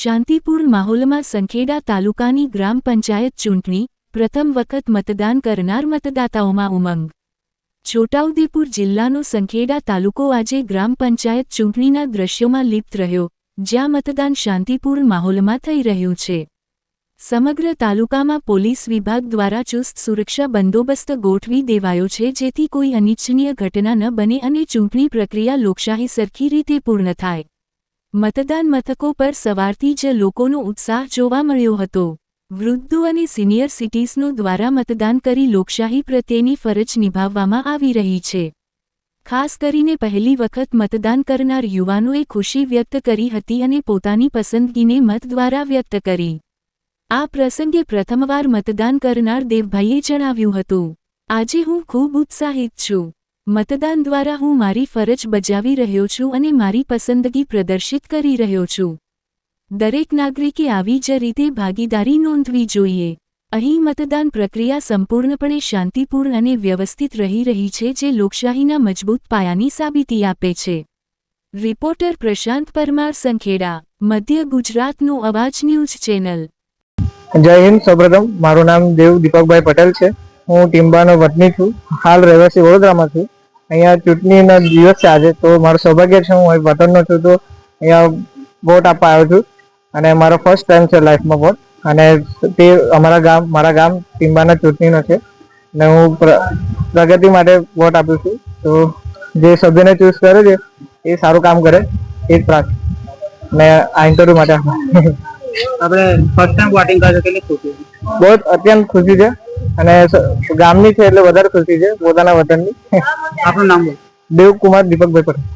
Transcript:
શાંતિપૂર્ણ માહોલમાં સંખેડા તાલુકાની ગ્રામ પંચાયત ચૂંટણી, પ્રથમ વખત મતદાન કરનાર મતદાતાઓમાં ઉમંગ. છોટાઉદેપુર જિલ્લાનો સંખેડા તાલુકો આજે ગ્રામ પંચાયત ચૂંટણીના દ્રશ્યોમાં લિપ્ત રહ્યો, જ્યાં મતદાન શાંતિપૂર્ણ માહોલમાં થઈ રહ્યું છે. સમગ્ર તાલુકામાં પોલીસ વિભાગ દ્વારા ચુસ્ત સુરક્ષા બંદોબસ્ત ગોઠવી દેવાયો છે જેથી કોઈ અનિચ્છનીય ઘટના ન બને અને ચૂંટણી પ્રક્રિયા લોકશાહી સરખી રીતે પૂર્ણ થાય. મતદાન મથકો પર સવારથી જ લોકોનો ઉત્સાહ જોવા મળ્યો હતો. વૃદ્ધો અને સિનિયર સિટીઝનો દ્વારા મતદાન કરી લોકશાહી પ્રત્યેની ફરજ નિભાવવામાં આવી રહી છે. ખાસ કરીને પહેલી વખત મતદાન કરનાર યુવાનોએ ખુશી વ્યક્ત કરી હતી અને પોતાની પસંદગીને મત દ્વારા વ્યક્ત કરી. આ પ્રસંગે પ્રથમવાર મતદાન કરનાર દેવભાઈએ જણાવ્યું હતું. આજે હું ખૂબ ઉત્સાહિત છું. મતદાન દ્વારા હું મારી ફરજ બજાવી રહ્યો છું અને મારી પસંદગી પ્રદર્શિત કરી રહ્યો છું. દરેક નાગરિકે આવી જ રીતે ભાગીદારી નોંધવી જોઈએ. અહીં મતદાન પ્રક્રિયા સંપૂર્ણપણે શાંતિપૂર્ણ અને વ્યવસ્થિત રહી રહી છે જે લોકશાહીના મજબૂત પાયાની સાબિતી આપે છે. રિપોર્ટર પ્રશાંત પરમાર સંખેડા, મધ્ય ગુજરાતનું અવાજ ન્યૂઝ ચેનલ. જય હિન્દ, સૌપ્રથમ. મારું નામ દેવ દીપકભાઈ પટેલ છે. હું ટીમ્બાનો વતની છું. હાલ રહેવાસી વડોદરામાં છું. અહીંયા ચૂંટણીનો દિવસ છે આજે તો મારું સૌભાગ્ય છે હું વતનનો છું તો અહીંયા વોટ આપવા આવ્યો છું. અને મારો ફર્સ્ટ ટાઈમ છે લાઈફમાં વોટ અને તે અમારા ગામ મારા ગામ ટીમ્બાના ચૂંટણીનો છે. અને હું પ્રગતિ માટે વોટ આપું છું. તો જે સભ્યને ચૂઝ કરે છે એ સારું કામ કરે. એ જ પ્રાર્થ ને આ ઇન્ટરવ્યુ માટે આપણે ફર્સ્ટ ટાઈમ વોટિંગ કર્યો કેટલી ખુશી? બહુ અત્યંત ખુશી છે. અને ગામની છે એટલે વધારે ખુશી છે પોતાના વતનની. આપણું નામ બોલો. દેવકુમાર દીપકભાઈ પટેલ.